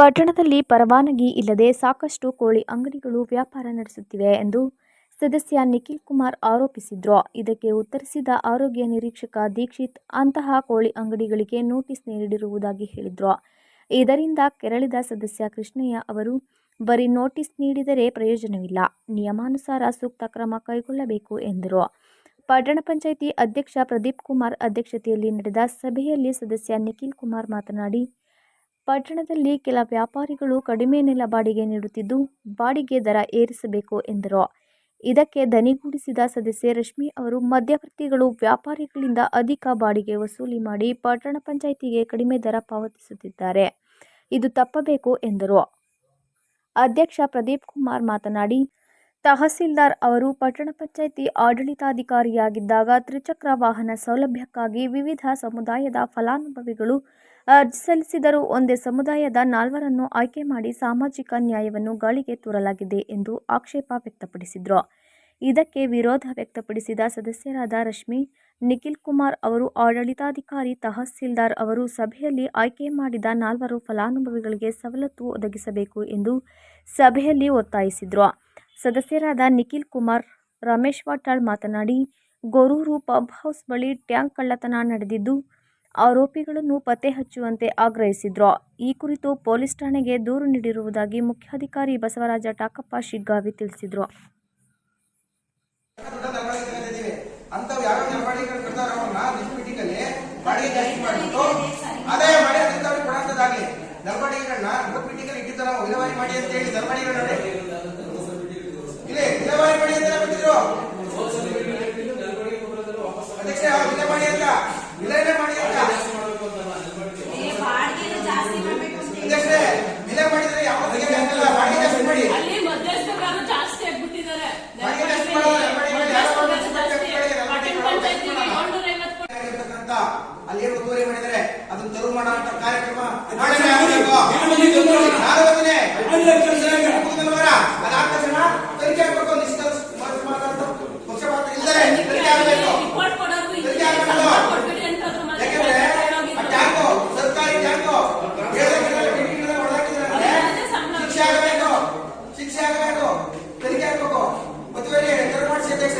ಪಟ್ಟಣದಲ್ಲಿ ಪರವಾನಗಿ ಇಲ್ಲದೆ ಸಾಕಷ್ಟು ಕೋಳಿ ಅಂಗಡಿಗಳು ವ್ಯಾಪಾರ ನಡೆಸುತ್ತಿವೆ ಎಂದು ಸದಸ್ಯ ನಿಖಿಲ್ ಕುಮಾರ್ ಆರೋಪಿಸಿದ್ರು. ಇದಕ್ಕೆ ಉತ್ತರಿಸಿದ ಆರೋಗ್ಯ ನಿರೀಕ್ಷಕ ದೀಕ್ಷಿತ್, ಅಂತಹ ಕೋಳಿ ಅಂಗಡಿಗಳಿಗೆ ನೋಟಿಸ್ ನೀಡಿರುವುದಾಗಿ ಹೇಳಿದ್ರು. ಇದರಿಂದ ಕೆರಳಿದ ಸದಸ್ಯ ಕೃಷ್ಣಯ್ಯ ಅವರು, ಬರೀ ನೋಟಿಸ್ ನೀಡಿದರೆ ಪ್ರಯೋಜನವಿಲ್ಲ. ನಿಯಮಾನುಸಾರ ಸೂಕ್ತ ಕ್ರಮ ಕೈಗೊಳ್ಳಬೇಕು ಎಂದರು. ಪಟ್ಟಣ ಪಂಚಾಯಿತಿ ಅಧ್ಯಕ್ಷ ಪ್ರದೀಪ್ ಕುಮಾರ್ ಅಧ್ಯಕ್ಷತೆಯಲ್ಲಿ ನಡೆದ ಸಭೆಯಲ್ಲಿ ಸದಸ್ಯ ನಿಖಿಲ್ ಕುಮಾರ್ ಮಾತನಾಡಿ ಪಟ್ಟಣದಲ್ಲಿ ಕೆಲ ವ್ಯಾಪಾರಿಗಳು ಕಡಿಮೆ ನೆಲ ಬಾಡಿಗೆ ನೀಡುತ್ತಿದ್ದು, ಬಾಡಿಗೆ ದರ ಏರಿಸಬೇಕು ಎಂದರು. ಇದಕ್ಕೆ ದನಿಗೂಡಿಸಿದ ಸದಸ್ಯೆ ರಶ್ಮಿ ಅವರು ಮಧ್ಯವರ್ತಿಗಳು ವ್ಯಾಪಾರಿಗಳಿಂದ ಅಧಿಕ ಬಾಡಿಗೆ ವಸೂಲಿ ಮಾಡಿ ಪಟ್ಟಣ ಪಂಚಾಯಿತಿಗೆ ಕಡಿಮೆ ದರ ಪಾವತಿಸುತ್ತಿದ್ದಾರೆ. ಇದು ತಪ್ಪಬೇಕು ಎಂದರು. ಅಧ್ಯಕ್ಷ ಪ್ರದೀಪ್ ಕುಮಾರ್ ಮಾತನಾಡಿ, ತಹಸೀಲ್ದಾರ್ ಅವರು ಪಟ್ಟಣ ಪಂಚಾಯಿತಿ ಆಡಳಿತಾಧಿಕಾರಿಯಾಗಿದ್ದಾಗ ತ್ರಿಚಕ್ರ ವಾಹನ ಸೌಲಭ್ಯಕ್ಕಾಗಿ ವಿವಿಧ ಸಮುದಾಯದ ಫಲಾನುಭವಿಗಳು ಅರ್ಜಿ ಸಲ್ಲಿಸಿದರೂ ಒಂದೇ ಸಮುದಾಯದ ನಾಲ್ವರನ್ನು ಆಯ್ಕೆ ಮಾಡಿ ಸಾಮಾಜಿಕ ನ್ಯಾಯವನ್ನು ಗಾಳಿಗೆ ತೂರಲಾಗಿದೆ ಎಂದು ಆಕ್ಷೇಪ ವ್ಯಕ್ತಪಡಿಸಿದರು. ಇದಕ್ಕೆ ವಿರೋಧ ವ್ಯಕ್ತಪಡಿಸಿದ ಸದಸ್ಯರಾದ ರಶ್ಮಿ, ನಿಖಿಲ್ ಕುಮಾರ್ ಅವರು ಆಡಳಿತಾಧಿಕಾರಿ ತಹಸೀಲ್ದಾರ್ ಅವರು ಸಭೆಯಲ್ಲಿ ಆಯ್ಕೆ ಮಾಡಿದ ನಾಲ್ವರು ಫಲಾನುಭವಿಗಳಿಗೆ ಸವಲತ್ತು ಒದಗಿಸಬೇಕು ಎಂದು ಸಭೆಯಲ್ಲಿ ಒತ್ತಾಯಿಸಿದರು. ಸದಸ್ಯರಾದ ನಿಖಿಲ್ ಕುಮಾರ್, ರಮೇಶ್ ವಾಟಾಳ್ ಮಾತನಾಡಿ, ಗೊರೂರು ಪಂಪ್ ಹೌಸ್ ಬಳಿ ಟ್ಯಾಂಕ್ ಕಳ್ಳತನ ನಡೆದಿದ್ದು ಆರೋಪಿಗಳನ್ನು ಪತ್ತೆ ಹಚ್ಚುವಂತೆ ಆಗ್ರಹಿಸಿದ್ರು. ಈ ಕುರಿತು ಪೊಲೀಸ್ ಠಾಣೆಗೆ ದೂರು ನೀಡಿರುವುದಾಗಿ ಮುಖ್ಯಾಧಿಕಾರಿ ಬಸವರಾಜ ಟಾಕಪ್ಪ ಶಿಗ್ಗಾವಿ ತಿಳಿಸಿದರು. ದೊಡ್ಡ ದರಬಾಳಿಕೆ ಮಾಡಿ ಅಂತ ಅದನ್ನ ತೆರವು ಮಾಡೋ ಕಾರ್ಯಕ್ರಮ. ಅದಾದ ತಕ್ಷಣ ತನಿಖೆ ಆಗಬೇಕು. ಪಕ್ಷಪಾತ ಇಲ್ಲದೆ ತನಿಖೆ ಆಗಬೇಕು. ತನಿಖೆ ಆಗಬೇಕು. ಯಾಕಂದ್ರೆ ಟ್ಯಾಂಕು ಸರ್ಕಾರಿ ಟ್ಯಾಂಕು. ಶಿಕ್ಷೆ ಆಗಬೇಕು. ಶಿಕ್ಷೆ ಆಗಬೇಕು. ತನಿಖೆ ಆಗಬೇಕು. ಮತ್ತೆ ಮಾಡಿಸಿ ಅಧ್ಯಕ್ಷ